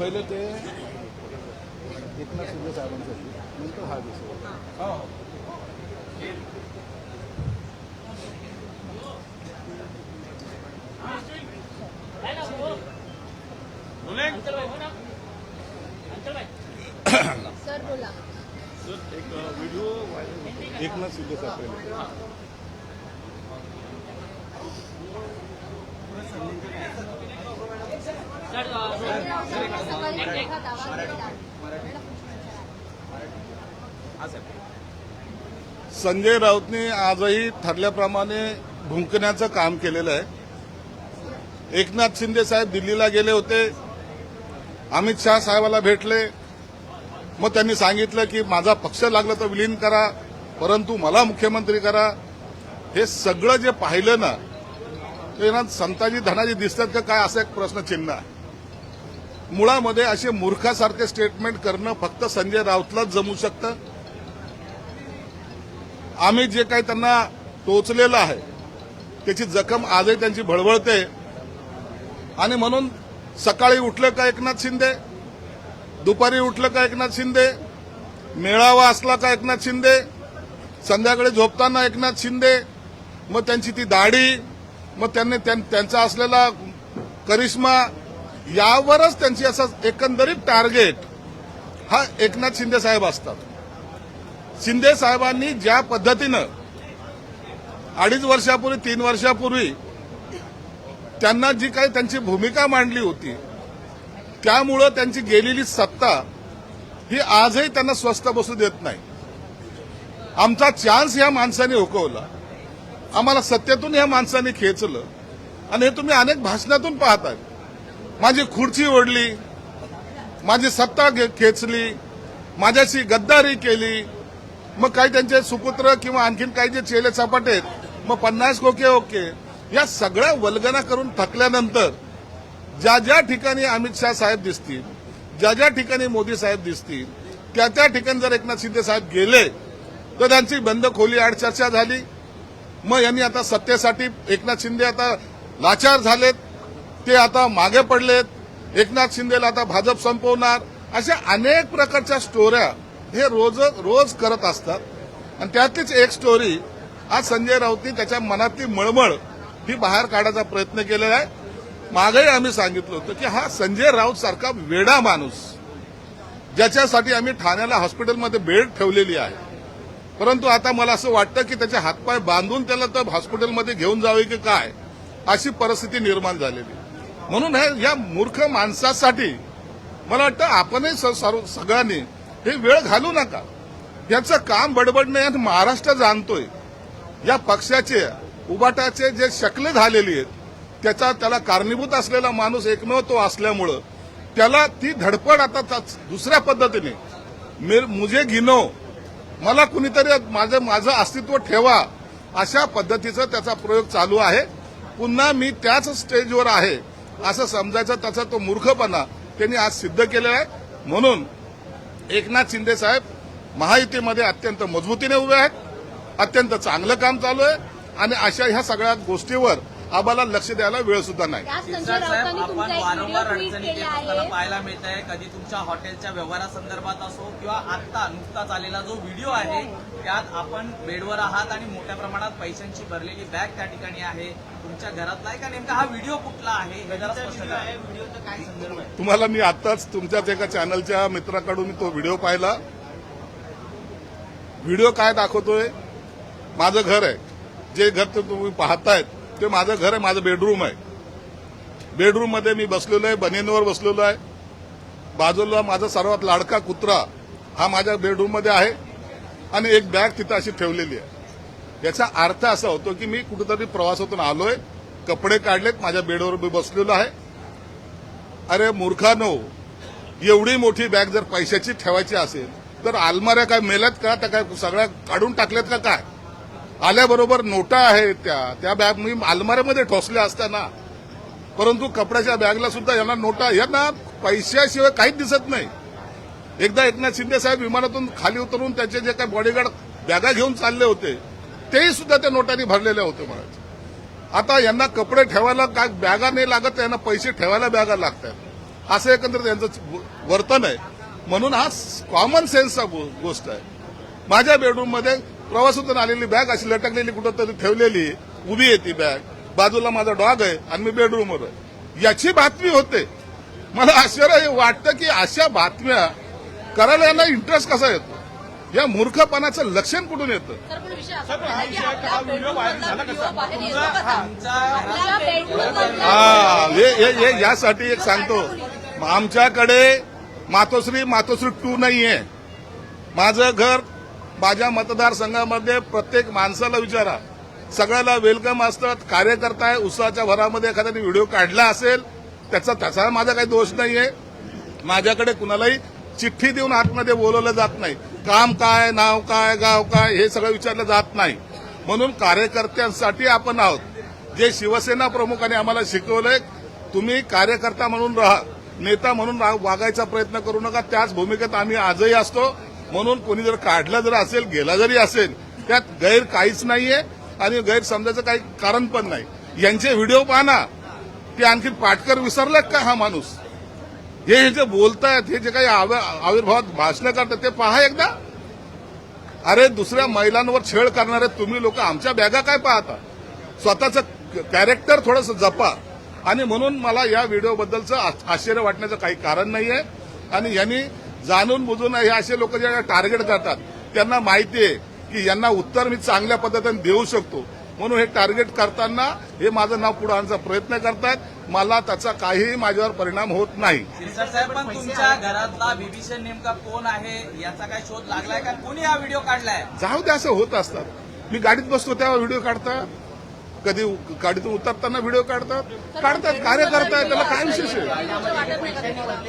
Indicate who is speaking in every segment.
Speaker 1: पहिले ते एकनाथ शिंदे साहेबांसाठी. नंतर हा विषय
Speaker 2: सर बोला.
Speaker 1: एक व्हिडिओ एकनाथ शिंदे साहेब पहिले
Speaker 2: सकाळी मोठा दावा केला.
Speaker 1: संजय राऊतने आजही ठरल्याप्रमाणे भुंकण्याचं काम केलेलं आहे. एकनाथ शिंदे साहेब दिल्लीला गेले होते. अमित शहा साहेबाला भेटले. मग त्यांनी सांगितलं की माझा पक्ष लागला तर विलीन करा परंतु मला मुख्यमंत्री करा. हे सगळं जे पाहिलं ना ते ना संताजी धनाजी दिसतात का काय असं एक प्रश्नचिन्ह आहे. मुळामध्ये असे मूर्खासारखे स्टेटमेंट करणं फक्त संजय राऊतलाच जमू शकतं. आम्ही जे काही त्यांना टोचलेलं आहे त्याची जखम आजही त्यांची भळबळते आणि म्हणून सकाळी उठलं का एकनाथ शिंदे? दुपारी उठलं का एकनाथ शिंदे? मेळावा असला का एकनाथ शिंदे? संध्याकाळी झोपताना एकनाथ शिंदे? मग त्यांची ती दाढी मग त्यांनी त्यां- त्यांचा असलेला करिश्मा यावरच त्यांची असं एकंदरीत टार्गेट हा एकनाथ शिंदे साहेब असतात. शिंदे साहेबांनी ज्या पद्धतीनं अडीच वर्षापूर्वी तीन वर्षापूर्वी त्यांना जी काही त्यांची भूमिका मांडली होती त्यामुळं त्यांची गेलेली सत्ता ही आजही त्यांना स्वस्त बसू देत नाही. आमचा चान्स ह्या माणसाने हुकवला. आम्हाला सत्तेतून ह्या माणसाने खेचलं. आणि हे तुम्ही अनेक भाषणातून पाहताय. माझी खुर्ची ओढली माझी सत्ता घे- खेचली माझ्याशी गद्दारी केली. मग काही त्यांचे सुपुत्र किंवा आणखीन काही जे चेले सपाटे आहेत मग पन्नास ओके ओके. या सगळ्या वल्गना करून थकल्यानंतर ज्या ज्या ठिकाणी अमित शहा साहेब दिसतील ज्या ज्या ठिकाणी मोदी साहेब दिसतील त्या त्या ठिकाणी जर एकनाथ शिंदे साहेब गेले तर त्यांची बंद खोली आड चर्चा झाली. मग यांनी आता सत्तेसाठी एकनाथ शिंदे आता लाचार झालेत. ते आता मागे पडलेत. एकनाथ शिंदेला आता भाजप संपवणार. अशा अनेक प्रकारच्या स्टोऱ्या हे रोज रोज करत असतात. आणि त्यातलीच एक स्टोरी आज संजय राऊतनी त्याच्या मनातली मळमळ ही बाहेर काढायचा प्रयत्न केलेला आहे. मागेही आम्ही सांगितलं होतं की हा संजय राऊत सारखा वेडा माणूस ज्याच्यासाठी आम्ही ठाण्याला हॉस्पिटलमध्ये बेड ठेवलेली आहे. परंतु आता मला असं वाटतं की त्याचे हातपाय बांधून त्याला तर हॉस्पिटलमध्ये घेऊन जावे की काय अशी परिस्थिती निर्माण झालेली म्हणून हे या मूर्ख माणसासाठी मला वाटतं आपणही सर्व- सगळ्यांनी हे वेळ घालू नका. याचं काम बडबडणं आणि महाराष्ट्र जाणतोय. या पक्षाचे उबाटाचे जे शकले झालेली आहेत त्याचा त्याला कारणीभूत असलेला माणूस एकमेव तो असल्यामुळं त्याला ती धडपड आता दुसऱ्या पद्धतीने. मेर- मुझे घिनो. मला कुणीतरी माझं माझं अस्तित्व ठेवा. अशा पद्धतीचा त्याचा प्रयोग चालू आहे. पुन्हा मी त्याच स्टेजवर आहे. असं समजायचा त्याचा तो मूर्खपणा त्यांनी आज सिद्ध केलेला आहे. म्हणून एकनाथ शिंदे साहेब महायुतीमध्ये अत्यंत मजबूतीने उभे आहेत अत्यंत चांगलं काम चालू आहे. आणि अशा ह्या सगळ्या गोष्टीवर आम्हाला लक्ष द्यायला वेळ सुद्धा नाही.
Speaker 3: साहेब आपण वारंवार येत पाहायला मिळत आहे कधी तुमच्या हॉटेलच्या व्यवहारासंदर्भात असो किंवा आता नुकताच आलेला जो व्हिडिओ आहे त्यात आपण बेडवर आहात आणि मोठ्या प्रमाणात पैशांची भरलेली बॅग त्या ठिकाणी आहे. तुमच्या घरातला आहे का नेमका हा व्हिडिओ कुठला आहे? हे जरा स्पष्ट करा. व्हिडिओचा काय संदर्भ आहे?
Speaker 1: तुम्हाला मी आताच तुमच्याच एका चॅनलच्या मित्राकडून तो व्हिडिओ पाहिला. व्हिडिओ काय दाखवतोय? माझं घर आहे. जे घर ते तुम्ही पाहतायत ते माझं घर आहे माझं बेडरूम आहे. बेडरूममध्ये मी बसलेलो आहे बनेनवर बसलेलो आहे. बाजूला माझा सर्वात लाडका कुत्रा हा माझ्या बेडरूममध्ये आहे आणि एक बॅग तिथं अशी ठेवलेली आहे. याचा अर्थ असा होतो की मी कुठेतरी प्रवासातून आलोय कपडे काढलेत माझ्या बेडवर मी बसलेलो आहे. अरे मूर्खानो एवढी मोठी बॅग जर पैशाची ठेवायची असेल तर आलमाऱ्या काय मेल्यात का? त्या काय सगळ्या काढून टाकल्यात का काय? आल्याबरोबर नोटा आहेत त्या. त्या बॅग मी अलमाऱ्यामध्ये ठोसल्या असताना. परंतु कपड्याच्या बॅगला सुद्धा यांना नोटा यांना पैशाशिवाय काहीच दिसत नाही. एकदा एकनाथ शिंदे साहेब विमानातून खाली उतरून त्याचे जे काही बॉडीगार्ड बॅगा घेऊन चालले होते तेही सुद्धा त्या नोटांनी भरलेले होते महाराज आता यांना कपडे ठेवायला काय बॅगा नाही लागत यांना पैसे ठेवायला बॅगा लागतात. असं एकंदर यांचं वर्तन आहे. म्हणून हा कॉमन सेन्सचा गो- गोष्ट आहे. माझ्या बेडरूममध्ये प्रवासातून आलेली बॅग अशी लटकलेली कुठं तरी ठेवलेली उभी आहे ती बॅग. बाजूला माझा डॉग आहे आणि मी बेडरूमवर आहे. याची बातमी होते. मला आश्चर्य वाटतं की अशा बातम्या करायला यांना इंटरेस्ट कसा येतो? या मूर्खपणाचं लक्षण कुठून येतं? हा हे हे- हे यासाठी एक सांगतो. आमच्याकडे मातोश्री मातोश्री टू नाही आहे माझं घर माझ्या मतदारसंघामध्ये प्रत्येक माणसाला विचारा. सगळ्याला वेलकम असतात. कार्यकर्ता आहे उत्साहाच्या भरामध्ये एखाद्याने व्हिडिओ काढला असेल त्याचा त्याचा माझा काही दोष नाहीये. माझ्याकडे कुणालाही चिठ्ठी देऊन आतमध्ये बोलवलं जात नाही. काम काय नाव काय गाव काय हे सगळं विचारलं जात नाही. म्हणून कार्यकर्त्यांसाठी आपण आहोत. जे शिवसेना प्रमुखांनी आम्हाला शिकवलंय तुम्ही कार्यकर्ता म्हणून राहा नेता म्हणून वागायचा प्रयत्न करू नका. त्याच भूमिकेत आम्ही आजही असतो. म्हणून कोणी जर काढला जर असेल गेला जरी असेल त्यात गैर काहीच नाहीये आणि गैर समजायचं काही कारण पण नाही. यांचे व्हिडिओ पाहना. ना ते आणखी पाटकर विसरलेत का हा माणूस? हे हे जे बोलतायत हे जे काही आविर्भावात भाषणं करतात ते पहा एकदा. अरे दुसऱ्या महिलांवर छेड करणारे तुम्ही लोक आमच्या बॅगा काय पाहता? स्वतःचं कॅरेक्टर थोडंसं जपा. आणि म्हणून मला या व्हिडिओबद्दलचं आ- आश्चर्य वाटण्याचं काही कारण नाहीये. आणि यांनी जाणून बुजून हे असे लोक जे टार्गेट करतात त्यांना माहिती आहे की यांना उत्तर मी चांगल्या पद्धतीने देऊ शकतो. म्हणून हे टार्गेट करताना हे माझं नाव पुढे आणण्याचा प्रयत्न करतायत. मला त्याचा काहीही माझ्यावर परिणाम होत नाही.
Speaker 3: तुमच्या घरातला नेमका कोण आहे? याचा काय शोध लागलाय का? कोणी हा व्हिडिओ काढलाय?
Speaker 1: जाऊ दे असं होत असतात मी गाडीत बसतो तेव्हा व्हिडिओ काढतात कधी गाडीतून उतरताना व्हिडिओ काढतात? काढतात कार्य करतायत त्याला काय विशेष आहे?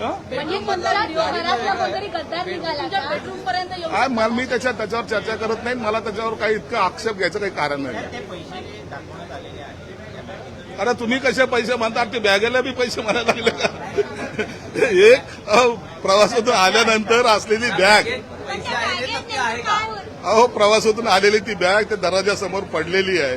Speaker 1: हं?
Speaker 2: म्हणजे
Speaker 1: मला- मी त्याच्या त्याच्यावर चर्चा करत नाही मला त्याच्यावर काही इतकं आक्षेप घ्यायचं काही कारण नाही. अरे तुम्ही कसे पैसे म्हणतात ते बॅगेला बी पैसे म्हणायला लागले का? एक अहो, प्रवासातून आल्यानंतर असलेली बॅग.
Speaker 3: का?
Speaker 1: अहो प्रवासातून आलेली ती बॅग त्या दरवाजासमोर पडलेली आहे.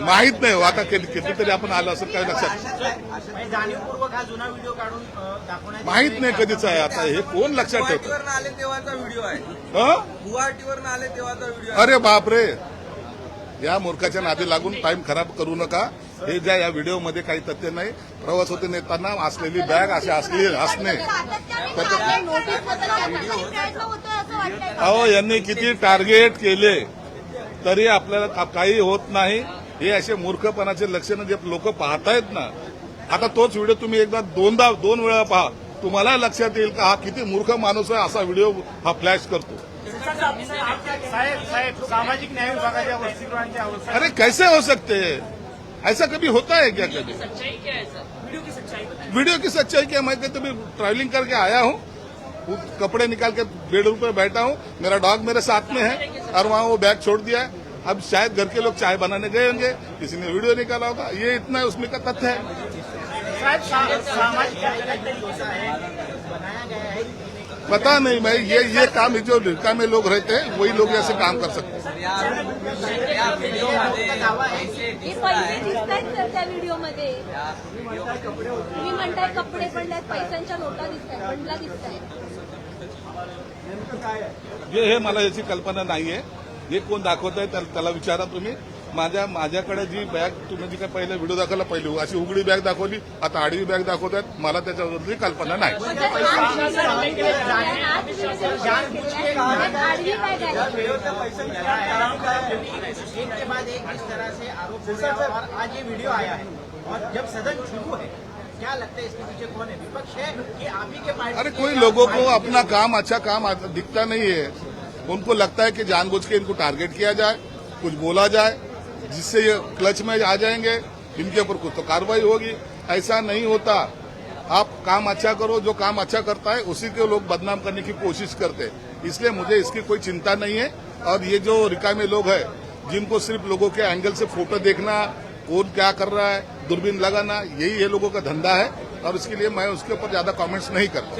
Speaker 1: माहीत नाही हो, आता किती- कितीतरी आपण आलो असं काय लक्षात
Speaker 4: म्हणजे
Speaker 1: माहीत नाही कधीच आहे आता हे कोण लक्षात ठेवतं? हं? अरे बापरे! या मूर्खाच्या नादी लागून टाइम खराब करू नका. हे ज्या या व्हिडिओमध्ये काही तथ्य नाही प्रवास होते नेताना असलेली बॅग अशी असली असणे. अहो यांनी किती टार्गेट केले तरी आपल्याला का- काही होत नाही. हे असे मूर्खपणाचे लक्षणं जे लोक पाहतायत ना आता तोच व्हिडिओ तुम्ही एकदा दोनदा दोन वेळा पहा. तुम्हाला लक्षात येईल का हा किती मूर्ख माणूस आहे असा व्हिडिओ हा फ्लॅश करतो.
Speaker 4: साहेब साहेब सामाजिक न्याय विभागाच्या
Speaker 1: अरे कैसे हो सकते? हैं ऐसा कभी होता है क्या कभी? वीडियो की सच्चाई क्या मैं कहते भी ट्रैवलिंग करके आया हूँ कपड़े निकाल के बेडरूम पे बैठा हूँ मेरा डॉग मेरे साथ में है और वहाँ वो बैग छोड़ दिया है। अब शायद घर के लोग चाय बनाने गए होंगे किसी ने वीडियो निकाला होगा। ये इतना उसमें का तथ्य है।
Speaker 4: है है
Speaker 1: पता नहीं भाई ये ये काम जो लिड़का में लोग रहते हैं वही लोग ऐसे काम कर सकते हैं।
Speaker 3: या
Speaker 2: हे कपडे पडल्यात पैशांच्या नोटा दिसत आहेत बंडला दिसत आहेत
Speaker 1: हे मला याची कल्पना नाहीये. हे कोण दाखवत आहे त्याला त्याला विचारा तुम्ही. माझ्या माझ्याकडे जी बॅग तुम्ही जी काय पहिले व्हिडिओ दाखवला पहिली अशी उघडी बॅग दाखवली आता आडवी बॅग दाखवतात मला त्याच्यावरती कल्पना नाही.
Speaker 2: काय?
Speaker 4: हो रहे हैं और आज ये वीडियो आया है. और जब सदन शुरू है क्या लगता है इसके पीछे कौन है? विपक्ष है कि आप ही के पार्टी
Speaker 1: अरे कोई लोगों को अपना काम अच्छा काम दिखता नहीं है। उनको लगता है कि जानबूझ के इनको टारगेट किया जाए, कुछ बोला जाए, जिससे ये क्लच में आ जाएँगे, इनके ऊपर कुछ तो कार्रवाई होगी। ऐसा नहीं होता। आप काम अच्छा करो, जो काम अच्छा करता है, उसी को लोग बदनाम करने की कोशिश करते हैं। इसलिए मुझे इसकी कोई चिंता नहीं है। और ये जो रिकामे लोग हैं, जिनको सिर्फ़ लोगों के एंगल से फ़ोटो देखना, कौन क्या कर रहा है, दूरबीन लगाना, यही ये लोगों का धंधा है। और इसके लिए मैं उसके ऊपर ज़्यादा कमेंट्स नहीं करता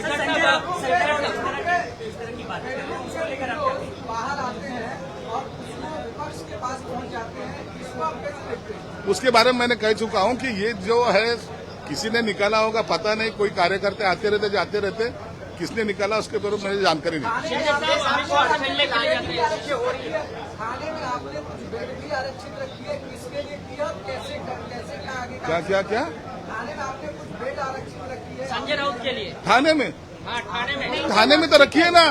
Speaker 5: बाहर आते हैं और उसमें विपक्ष के पास पहुँच जाते हैं इसको आप कैसे देखते हैं
Speaker 1: उसके बारे में मैंने कह चुका हूँ कि ये जो है किसी ने निकाला होगा पता नहीं कोई कार्यकर्ता आते रहते जाते रहते किसने निकाला उसके बारे में मुझे जानकारी नहीं।
Speaker 5: थाने में आपने कुछ बेड भी आरक्षित रखी है किसके लिए किया क्या
Speaker 1: क्या? क्या क्या?
Speaker 5: थाने में आपने कुछ बेड आरक्षित रखी है?
Speaker 6: संजय राउत के लिए।
Speaker 1: थाने में?
Speaker 6: हाँ थाने में।
Speaker 1: थाने में तो रखिए ना।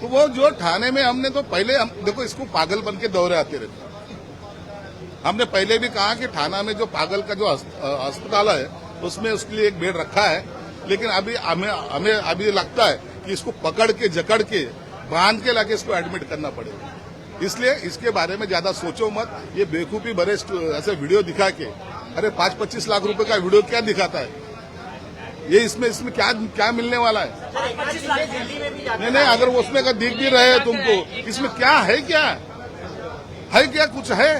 Speaker 1: तो वो जो थाने में हमने तो पहले हम देखो इसको पागल बन के दौरे आते रहते। हमने पहले भी कहा कि थाना में जो पागल का जो अस्पताल है, उसमें उसके लिए एक बेड रखा है। लेकिन अभी हमें हमें अभी लगता है कि इसको पकड़ के, जकड़ के, बाँध के लाके इसको एडमिट करना पड़ेगा। इसलिए इसके बारे में ज़्यादा सोचो मत। ये बेवकूफ़ी भरे ऐसे वीडियो दिखा के, अरे पाँच पच्चीस लाख रुपए का वीडियो क्या दिखाता है? ये इसमें इसमें क्या क्या मिलने वाला है? नहीं नहीं, अगर उसमें का दिख भी रहे तुमको, इसमें क्या है क्या? है क्या कुछ है?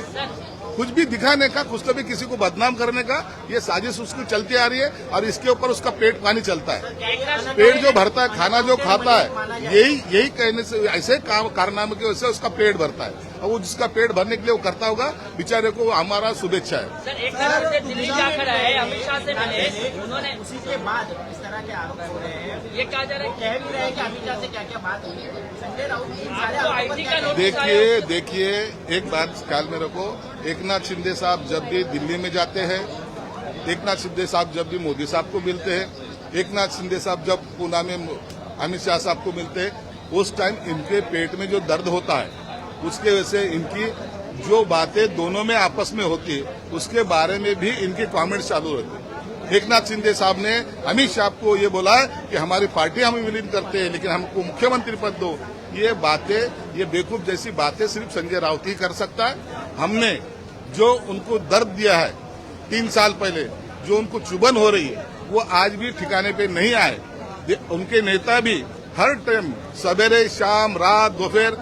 Speaker 1: कुछ भी दिखाने का, कुछ तो भी किसी को बदनाम करने का, ये साजिश उसकी चलती आ रही है और इसके ऊपर उसका पेट पानी चलता है। पेट जो भरता है, खाना जो खाता है, यही यही कहने से, ऐसे कारनामे की वजह से उसका पेट भरता है। और वो जिसका पेट भरने के लिए वो करता होगा, बेचारे को हमारा शुभेच्छा है।
Speaker 6: सर, एक तरफ़ से दिल्ली जाकर आए से मिले, उन्होंने
Speaker 4: उसी के बाद तरह के आरोप हो रहे हैं?
Speaker 6: ये कहा जा रहा है?
Speaker 4: कह भी रहे हैं कि अमित शाह से क्या क्या बात हुई संजय राउत इन सारे
Speaker 1: देखिए देखिए एक बात ख्याल में रखो। एक नाथ शिंदे साहब जब भी दिल्ली में जाते हैं एक नाथ शिंदे साहब जब भी मोदी साहब को मिलते हैं एक नाथ शिंदे साहब जब पूना में अमित शाह साहब को मिलते हैं उस टाइम इनके पेट में जो दर्द होता है उसके वजह से इनकी जो बातें दोनों में आपस में होती है उसके बारे में भी इनके कमेंट्स चालू रहते हैं। एक नाथ शिंदे साहब ने, अमित शाह को ये बोला है कि हमारी पार्टी हमें विलीन करते हैं, लेकिन हमको मुख्यमंत्री पद दो। ये बातें, ये बेवकूफ़ जैसी बातें सिर्फ़ संजय राउत ही कर सकता है। हमने जो उनको दर्द दिया है, तीन साल पहले, जो उनको चुभन हो रही है, वो आज भी ठिकाने पे नहीं आए। उनके नेता भी हर टाइम सवेरे, शाम, रात, दोपहर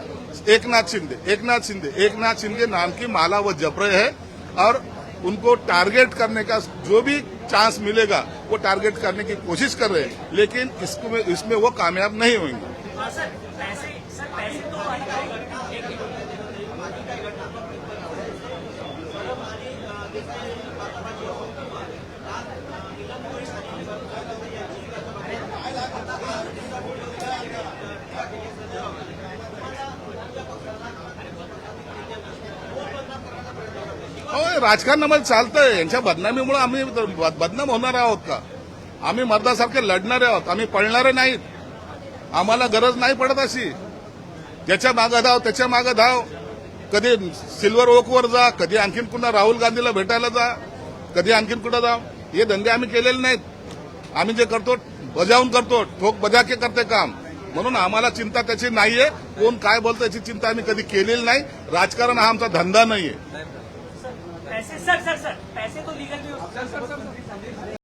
Speaker 1: एक नाथ शिंदे एक नाथ शिंदे एक नाथ शिंदे नाम की माला वो जप रहे हैं, और उनको टारगेट करने का जो भी चांस मिलेगा वो टारगेट करने की कोशिश कर रहे हैं लेकिन इसको इसमें वो कामयाब नहीं होंगे राजकारण आम्हाला चालतंय. यांच्या बदनामीमुळे आम्ही बदनाम होणार आहोत का? आम्ही मर्दासारखे लढणारे आहोत. आम्ही पळणारे नाहीत. आम्हाला गरज नाही पडत अशी. ज्याच्या मागं धाव त्याच्या मागं धाव. कधी सिल्वर ओकवर जा कधी आणखीन पुन्हा राहुल गांधीला भेटायला जा कधी आणखीन कुठं जा. हे धंदे आम्ही केलेले नाहीत. आम्ही जे करतो बजावून करतो. ठोक बजाके करते काम. म्हणून आम्हाला चिंता त्याची नाहीये. कोण काय बोलतं याची चिंता आम्ही कधी केलेली नाही. राजकारण हा आमचा धंदा नाहीये.
Speaker 7: पैसे सर सर सर पैसे तो लीगल भी हो सर।